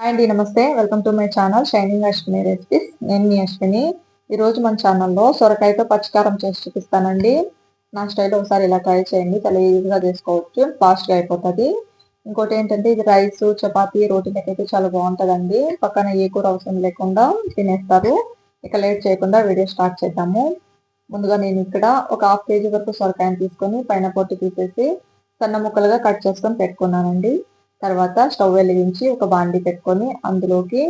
Hi అండి నమస్తే welcome to my channel shining Ashwini recipes నేను మీ అశ్విని. ఈరోజు మన ఛానల్లో సొరకాయతో పచ్చికారం చేసి చూపిస్తానండి. నా స్టైల్ ఒకసారి ఇలా ట్రై చేయండి. చాలా ఈజీగా చేసుకోవచ్చు. ఫాస్ట్గా అయిపోతుంది. ఇంకోటి ఏంటంటే ఇది రైస్ చపాతీ రోటీ అయితే చాలా బాగుంటుందండి. పక్కన ఏ కూర అవసరం లేకుండా తినేస్తారు. ఇక లేట్ చేయకుండా వీడియో స్టార్ట్ చేద్దాము. ముందుగా నేను ఇక్కడ ఒక హాఫ్ కేజీ వరకు సొరకాయని తీసుకొని పైన పొట్టు తీసేసి సన్న ముక్కలుగా కట్ చేసుకొని పెట్టుకున్నానండి. తర్వాత స్టవ్ వెలిగించి ఒక బాండి పెట్టుకొని అందులోకి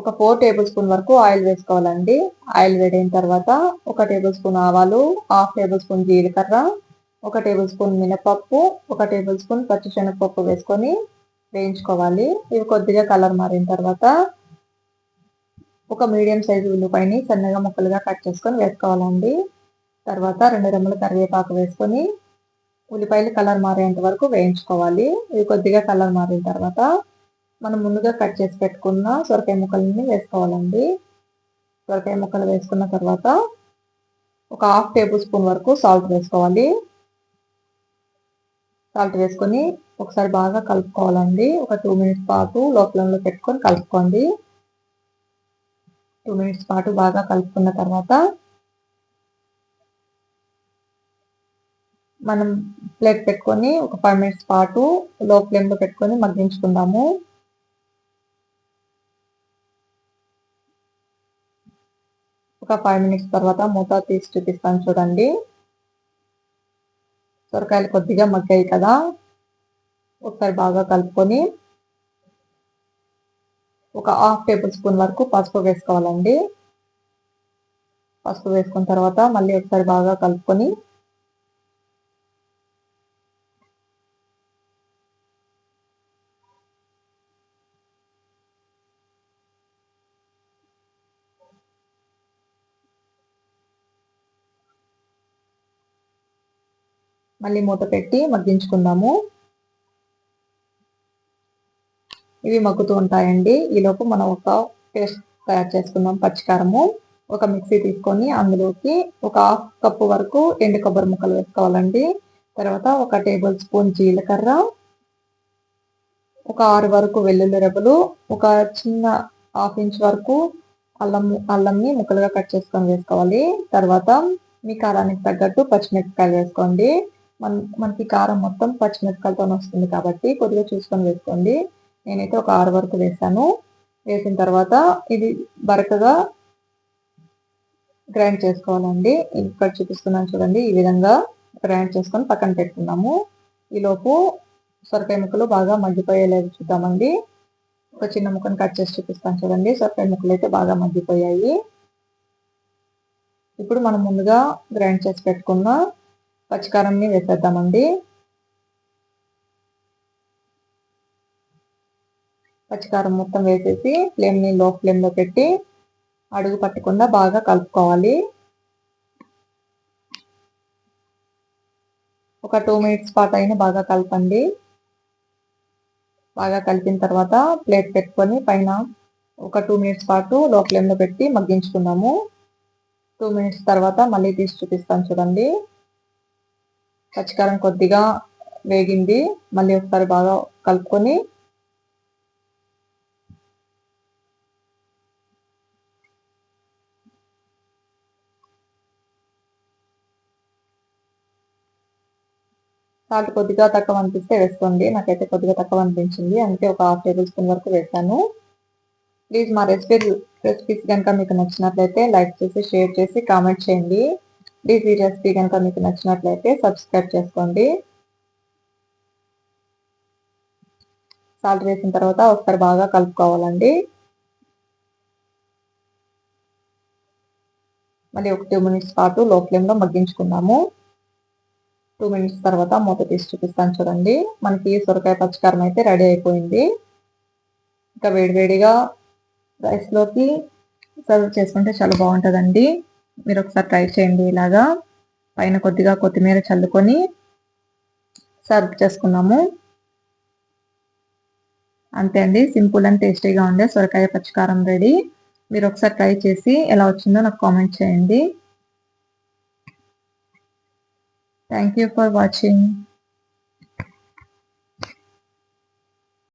ఒక ఫోర్ టేబుల్ స్పూన్ వరకు ఆయిల్ వేసుకోవాలండి. ఆయిల్ వేడైన తర్వాత ఒక టేబుల్ స్పూన్ ఆవాలు హాఫ్ టేబుల్ స్పూన్ జీలకర్ర ఒక టేబుల్ స్పూన్ మినపప్పు ఒక టేబుల్ స్పూన్ పచ్చిశనగపప్పు వేసుకొని వేయించుకోవాలి. ఇవి కొద్దిగా కలర్ మారిన తర్వాత ఒక మీడియం సైజు ఉల్లిపాయని సన్నగా ముక్కలుగా కట్ చేసుకొని వేసుకోవాలండి. తర్వాత రెండు రెమ్మల కరివేపాకు వేసుకొని ఉల్లిపాయలు కలర్ మారేంత వరకు వేయించుకోవాలి. ఇవి కొద్దిగా కలర్ మారిన తర్వాత మనం ముందుగా కట్ చేసి పెట్టుకున్న సొరకాయ ముక్కలని వేసుకోవాలండి. సొరకాయ ముక్కలు వేసుకున్న తర్వాత ఒక హాఫ్ టేబుల్ స్పూన్ వరకు సాల్ట్ వేసుకోవాలి. సాల్ట్ వేసుకొని ఒకసారి బాగా కలుపుకోవాలండి. ఒక టూ మినిట్స్ పాటు లోపలంలో పెట్టుకొని కలుపుకోండి. టూ మినిట్స్ పాటు బాగా కలుపుకున్న తర్వాత మనం ప్లేట్ పెట్టుకొని ఒక ఫైవ్ మినిట్స్ పాటు లో ఫ్లేమ్లో పెట్టుకొని మగ్గించుకుందాము. ఒక ఫైవ్ మినిట్స్ తర్వాత మూత తీసి చూపిస్తాను చూడండి. సొరకాయలు కొద్దిగా మగ్గాయి కదా. ఒకసారి బాగా కలుపుకొని ఒక హాఫ్ టేబుల్ స్పూన్ వరకు పసుపు వేసుకోవాలండి. పసుపు వేసుకున్న తర్వాత మళ్ళీ ఒకసారి బాగా కలుపుకొని మళ్ళీ మూత పెట్టి మగ్గించుకుందాము. ఇవి మగ్గుతూ ఉంటాయండి. ఈలోపు మనం ఒక పేస్ట్ తయారు చేసుకుందాం పచ్చికారము. ఒక మిక్సీ తీసుకొని అందులోకి ఒక హాఫ్ కప్పు వరకు ఎండు కొబ్బరి ముక్కలు వేసుకోవాలండి. తర్వాత ఒక టేబుల్ స్పూన్ జీలకర్ర ఒక ఆరు వరకు వెల్లుల్లి రెబ్బలు ఒక చిన్న హాఫ్ ఇంచ్ వరకు అల్లం అల్లంని ముక్కలుగా కట్ చేసుకొని వేసుకోవాలి. తర్వాత మీ కారానికి తగ్గట్టు పచ్చిమిరపకాయలు వేసుకోండి. మన మనకి కారం మొత్తం పచ్చిమిరపకాయలతో వస్తుంది కాబట్టి కొద్దిగా చూసుకొని వేసుకోండి. నేనైతే ఒక ఆరు వరకు వేసాను. వేసిన తర్వాత ఇది బరకగా గ్రైండ్ చేసుకోవాలండి. ఇక్కడ చూపిస్తున్నాను చూడండి ఈ విధంగా గ్రైండ్ చేసుకొని పక్కన పెట్టుకున్నాము. ఈలోపు సొరకాయ ముక్కలు బాగా మగ్గిపోయేలాగా చూద్దామండి. ఒక చిన్న ముక్కను కట్ చేసి చూపిస్తాను చూడండి. సొరకాయ ముక్కలు అయితే బాగా మగ్గిపోయాయి. ఇప్పుడు మనం ముందుగా గ్రైండ్ చేసి పెట్టుకున్న పచ్చికారంని వేసేద్దామండి. పచ్చికారం మొత్తం వేసేసి ఫ్లేమ్ని లో ఫ్లేమ్లో పెట్టి అడుగు పట్టకుండా బాగా కలుపుకోవాలి. ఒక టూ మినిట్స్ పాటు అయినా బాగా కలపండి. బాగా కలిపిన తర్వాత ప్లేట్ పెట్టుకొని పైన ఒక టూ మినిట్స్ పాటు లో ఫ్లేమ్లో పెట్టి మగ్గించుకున్నాము. టూ మినిట్స్ తర్వాత మళ్ళీ తీసి చూపిస్తాను చూడండి. పచ్చికారం కొద్దిగా వేగింది. మళ్ళీ ఒకసారి బాగా కలుపుకొని సాల్ట్ కొద్దిగా తక్కువ అనిపిస్తే వేసుకోండి. నాకైతే కొద్దిగా తక్కువ అనిపించింది. అందుకే ఒక హాఫ్ టేబుల్ స్పూన్ వరకు వేసాను ప్లీజ్ మా రెసిపీ రెసిపీస్ కనుక మీకు నచ్చినట్లయితే లైక్ చేసి షేర్ చేసి కామెంట్ చేయండి. ప్లీజ్ ఈ రెసిపీ కనుక మీకు నచ్చినట్లయితే సబ్స్క్రైబ్ చేసుకోండి. సాల్ట్ వేసిన తర్వాత ఒకసారి బాగా కలుపుకోవాలండి. మళ్ళీ ఒక టూ మినిట్స్ పాటు లో ఫ్లేమ్లో మగ్గించుకున్నాము. టూ మినిట్స్ తర్వాత మూత తీసి చూపిస్తాను చూడండి. మనకి సొరకాయ పచ్చకారం అయితే రెడీ అయిపోయింది. ఇంకా వేడివేడిగా రైస్లోకి సర్వ్ చేసుకుంటే చాలా బాగుంటుందండి. మీరు ఒకసారి ట్రై చేయండి ఇలాగా. పైన కొద్దిగా కొత్తిమీర చల్లుకొని సర్వ్ చేసుకున్నాము. అంతే అండి సింపుల్ అండ్ టేస్టీగా ఉండే సొరకాయ పచ్చికారం రెడీ మీరు ఒకసారి ట్రై చేసి ఎలా వచ్చిందో నాకు కామెంట్ చేయండి. Thank you for watching